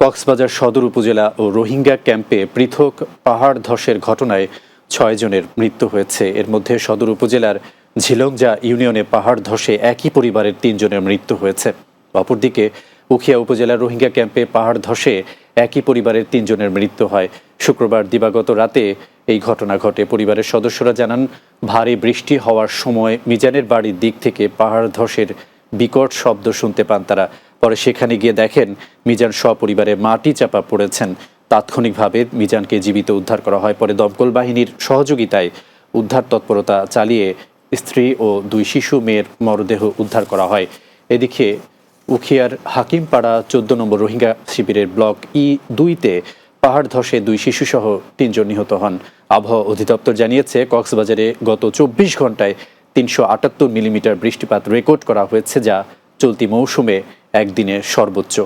কক্সবাজার সদর উপজেলা ও রোহিঙ্গা ক্যাম্পে পৃথক পাহাড় ধসের ঘটনায় ছয় জনের মৃত্যু হয়েছে। এর মধ্যে সদর উপজেলার ঝিলংজা ইউনিয়নে পাহাড় ধসে একই পরিবারের তিনজনের মৃত্যু হয়েছে। অপরদিকে উখিয়া উপজেলার রোহিঙ্গা ক্যাম্পে পাহাড় ধসে একই পরিবারের তিনজনের মৃত্যু হয়। শুক্রবার দিবাগত রাতে এই ঘটনা ঘটে। পরিবারের সদস্যরা জানান, ভারী বৃষ্টি হওয়ার সময় মিজানের বাড়ির দিক থেকে পাহাড় ধসের বিকট শব্দ শুনতে পান তারা। পরে সেখানে গিয়ে দেখেন মিজান সপরিবারে মাটি চাপা পড়েছেন। তাৎক্ষণিকভাবে মিজানকে জীবিত উদ্ধার করা হয়। পরে দমকল বাহিনীর সহযোগিতায় উদ্ধার তৎপরতা চালিয়ে স্ত্রী ও দুই শিশু মেয়ের মরদেহ উদ্ধার করা হয়। এদিকে উখিয়ার হাকিমপাড়া চোদ্দ নম্বর রোহিঙ্গা শিবিরের ব্লক ই দুইতে পাহাড় ধসে দুই শিশুসহ তিনজন নিহত হন। আবহাওয়া অধিদপ্তর জানিয়েছে, কক্সবাজারে গত চব্বিশ ঘন্টায় তিনশো আটাত্তর মিলিমিটার বৃষ্টিপাত রেকর্ড করা হয়েছে, যা চলতি মৌসুমে একদিনে সর্বোচ্চ।